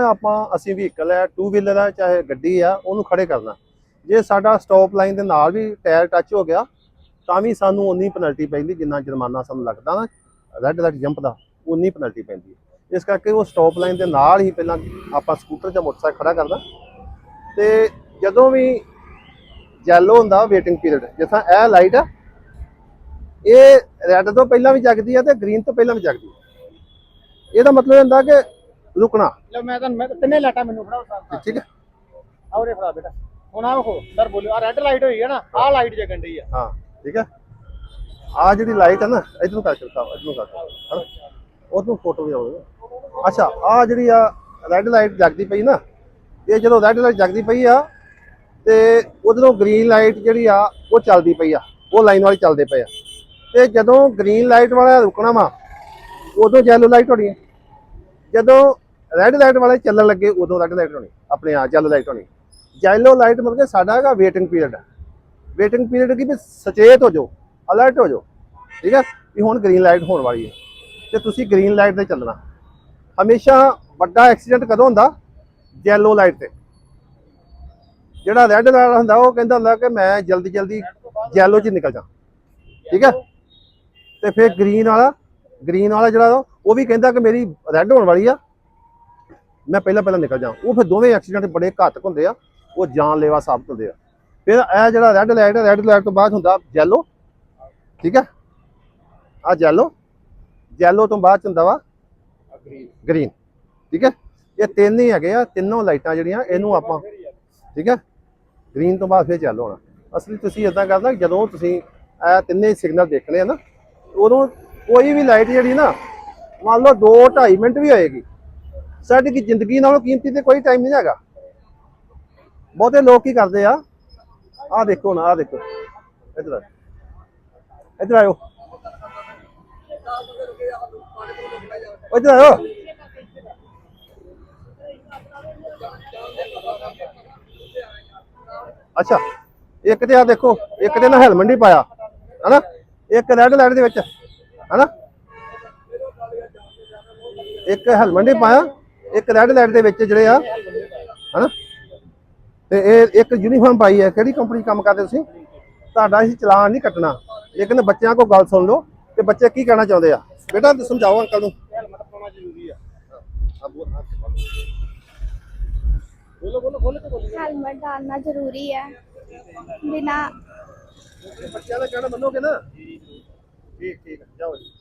ਆਪਾਂ ਅਸੀਂ ਵਹੀਕਲ ਹੈ ਟੂ ਵੀਲਰ ਹੈ, ਚਾਹੇ ਗੱਡੀ ਆ, ਉਹਨੂੰ ਖੜੇ ਕਰਨਾ। ਜੇ ਸਾਡਾ ਸਟਾਪ ਲਾਈਨ ਦੇ ਨਾਲ ਵੀ ਟਾਇਰ ਟੱਚ ਹੋ ਗਿਆ, ਤਾਂ ਵੀ ਸਾਨੂੰ ਉਨੀ ਪੈਨਲਟੀ ਪੈਂਦੀ, ਜਿੰਨਾ ਜੁਰਮਾਨਾ ਸਾਨੂੰ ਲੱਗਦਾ ਨਾ ਰੈੱਡ ਲਾਈਟ ਜੰਪ ਦਾ ਉਨੀ ਪੈਨਲਟੀ ਪੈਂਦੀ ਹੈ। ਇਸ ਕਰਕੇ ਉਹ ਸਟਾਪ ਲਾਈਨ ਦੇ ਨਾਲ ਹੀ ਪਹਿਲਾਂ ਆਪਾਂ ਸਕੂਟਰ ਜਾਂ ਮੋਟਰਸਾਈਕਲ ਖੜਾ ਕਰਨਾ। ਤੇ ਜਦੋਂ ਵੀ ਯੈਲੋ ਹੁੰਦਾ ਵੇਟਿੰਗ ਪੀਰੀਅਡ ਜਿਵੇਂ ਇਹ ਲਾਈਟ ਆ, ਇਹ ਰੈੱਡ ਤੋਂ ਪਹਿਲਾਂ ਵੀ ਜਗਦੀ ਆ ਤੇ ਗ੍ਰੀਨ ਤੋਂ ਪਹਿਲਾਂ ਵੀ ਜਗਦੀ ਇਹਦਾ ਮਤਲਬ ਇਹ ਹੁੰਦਾ ਕਿ ਰੁਕਣਾ ਲਓ ਮੈਂ ਤੁਹਾਨੂੰ ਮੈਂ ਤਿੰਨੇ ਲਾਈਟਾਂ ਮੈਨੂੰ ਫੜਾਓ ਸਾਹਿਬ ਠੀਕ ਹੈ। ਆਉਰੇ ਫੜਾ ਬੇਟਾ। ਹੁਣ ਆ ਵੇਖੋ ਸਰ ਬੋਲਿਓ ਆ ਰੈੱਡ ਲਾਈਟ ਹੋਈ ਹੈ ਨਾ ਆਹ ਲਾਈਟ ਜਗਣ ਡਈ ਆ। ਹਾਂ ਠੀਕ ਹੈ। ਆ ਜਿਹੜੀ ਲਾਈਟ ਹੈ ਨਾ ਇਧਰੋਂ ਕਰ ਚਲਤਾ ਇਧਰੋਂ ਕਰ ਹਨਾ ਉਧਰੋਂ ਫੋਟੋ ਵੀ ਆਉਗੀ ਅੱਛਾ ਆ ਜਿਹੜੀ ਆ ਰੈੱਡ ਲਾਈਟ ਜਗਦੀ ਪਈ ਨਾ ਇਹ ਜਦੋਂ ਰੈੱਡ ਲਾਈਟ ਜਗਦੀ ਪਈ ਆ ਤੇ ਉਧਰੋਂ ਗ੍ਰੀਨ ਲਾਈਟ ਜਿਹੜੀ ਆ ਉਹ ਚੱਲਦੀ ਪਈ ਆ ਉਹ ਲਾਈਨ ਵਾਲੀ ਚੱਲਦੇ ਪਏ ਆ। ਤੇ ਜਦੋਂ ਗ੍ਰੀਨ ਲਾਈਟ ਵਾਲਾ ਰੁਕਣਾ ਵਾ ਉਦੋਂ ਯੈਲੋ ਲਾਈਟ ਹੋਣੀ ਹੈ ਜਦੋਂ ਰੈੱਡ ਲਾਈਟ ਵਾਲੇ ਚੱਲਣ ਲੱਗੇ, ਉਦੋਂ ਰੈੱਡ ਲਾਈਟ ਹੋਣੀ। ਆਪਣੇ ਆ ਜੈਲੋ ਲਾਈਟ ਹੋਣੀ। ਯੈਲੋ ਲਾਈਟ ਮਤਲਬ ਕਿ ਸਾਡਾ ਹੈਗਾ ਵੇਟਿੰਗ ਪੀਰੀਅਡ ਵੇਟਿੰਗ ਪੀਰੀਅਡ ਕੀ ਵੀ ਸਚੇਤ ਹੋ ਜਾਓ ਅਲਰਟ ਹੋ ਜਾਓ। ਠੀਕ ਹੈ? ਵੀ ਹੁਣ ਗ੍ਰੀਨ ਲਾਈਟ ਹੋਣ ਵਾਲੀ ਹੈ। ਤੇ ਤੁਸੀਂ ਗ੍ਰੀਨ ਲਾਈਟ ਤੇ ਚੱਲਣਾ। ਹਮੇਸ਼ਾ ਵੱਡਾ ਐਕਸੀਡੈਂਟ ਕਦੋਂ ਹੁੰਦਾ? ਯੈਲੋ ਲਾਈਟ ਤੇ। ਜਿਹੜਾ ਰੈੱਡ ਲਾਈਟ ਹੁੰਦਾ, ਉਹ ਕਹਿੰਦਾ ਹੁੰਦਾ ਕਿ ਮੈਂ ਜਲਦੀ ਜਲਦੀ ਯੈਲੋ 'ਚ ਨਿਕਲ ਜਾ ਠੀਕ ਹੈ? ਤੇ ਫਿਰ ਗ੍ਰੀਨ ਵਾਲਾ ਗ੍ਰੀਨ ਵਾਲਾ ਜਿਹੜਾ ਉਹ ਵੀ ਕਹਿੰਦਾ ਕਿ ਮੇਰੀ ਰੈੱਡ ਹੋਣ ਵਾਲੀ ਆ। ਮੈਂ ਪਹਿਲਾਂ ਪਹਿਲਾਂ ਨਿਕਲ ਜਾ ਉਹ ਫਿਰ ਦੋਵੇਂ ਐਕਸੀਡੈਂਟ ਬੜੇ ਘਾਤਕ ਹੁੰਦੇ ਆ। ਉਹ ਜਾਨਲੇਵਾ ਸਾਬਤ ਹੁੰਦੇ ਆ। ਫਿਰ ਇਹ ਜਿਹੜਾ ਰੈੱਡ ਲਾਈਟ ਹੈ ਰੈੱਡ ਲਾਈਟ ਤੋਂ ਬਾਅਦ ਹੁੰਦਾ ਯੈਲੋ ਠੀਕ ਹੈ ਆ ਯੈਲੋ ਯੈਲੋ ਤੋਂ ਬਾਅਦ 'ਚ ਹੁੰਦਾ ਵਾ ਗ੍ਰੀਨ ਠੀਕ ਹੈ ਇਹ ਤਿੰਨ ਹੀ ਹੈਗੇ ਆ, ਤਿੰਨੋਂ ਲਾਈਟਾਂ ਜਿਹੜੀਆਂ, ਇਹਨੂੰ ਆਪਾਂ ਠੀਕ ਹੈ ਗ੍ਰੀਨ ਤੋਂ ਬਾਅਦ ਫਿਰ ਯੈਲੋ ਹੋਣਾ। ਅਸਲੀ ਤੁਸੀਂ ਇਦਾਂ ਕਰਨਾ ਜਦੋਂ ਤੁਸੀਂ ਇਹ ਤਿੰਨੇ ਸਿਗਨਲ ਦੇਖਣੇ ਆ ਨਾ, ਉਦੋਂ ਕੋਈ ਵੀ ਲਾਈਟ ਜਿਹੜੀ ਨਾ, ਮੰਨ ਲਓ 2 2.5 ਮਿੰਟ ਵੀ ਹੋਏਗੀ। ਸਾਡੀ ਕੀ ਜ਼ਿੰਦਗੀ ਨਾਲੋਂ ਕੀਮਤੀ ਤੇ ਕੋਈ ਟਾਈਮ ਨਹੀਂ ਹੈਗਾ। ਬਹੁਤੇ ਲੋਕ ਕੀ ਕਰਦੇ ਆ? ਆਹ ਦੇਖੋ ਨਾ ਆਹ ਦੇਖੋ। ਇੱਧਰ ਆ ਇੱਧਰ ਆਇਓ। ਇੱਧਰ ਆਇਓ। ਅੱਛਾ, ਇੱਕ ਤੇ ਆ ਦੇਖੋ, ਇੱਕ ਤੇ ਨਾ ਹੈਲਮਟ ਨਹੀਂ ਪਾਇਆ, ਹਨਾ? ਇੱਕ ਰੈੱਡ ਲਾਈਟ ਦੇ ਵਿੱਚ, ਹਨਾ? ਇੱਕ ਹੈਲਮਟ ਨਹੀਂ ਪਾਇਆ। ਇੱਕ ਰੈੱਡ ਲਾਈਟ ਦੇ ਵਿੱਚ ਜਿਹੜੇ ਆ ਹਨਾ? ਤੇ ਇਹ ਇੱਕ ਯੂਨੀਫਾਰਮ ਪਾਈ ਹੈ। ਕਿਹੜੀ ਕੰਪਨੀ ਕੰਮ ਕਰਦੇ ਤੁਸੀਂ? ਤੁਹਾਡਾ ਅਸੀਂ ਚਲਾਨ ਨਹੀਂ ਕੱਟਣਾ। ਲੇਕਿਨ ਬੱਚਿਆਂ ਕੋ ਗੱਲ ਸੁਣ ਲਓ ਤੇ ਬੱਚੇ ਕੀ ਕਹਿਣਾ ਚਾਹੁੰਦੇ ਆ? ਬੇਟਾ ਸਮਝਾਓ ਅੰਕਲ ਨੂੰ। ਹੈਲਮਟ ਪਾਉਣਾ ਜ਼ਰੂਰੀ ਆ ਬੋਲੋ ਬੋਲੋ ਬੋਲੋ ਤੇ ਹੈਲਮਟ ਡਾਲਣਾ ਜ਼ਰੂਰੀ ਹੈ। ਬਿਨਾ ਬੱਚਿਆਂ ਦਾ ਕਹਿਣਾ ਮੰਨੋਗੇ ਨਾ? ਠੀਕ ਠੀਕ ਜਾਓ ਜੀ।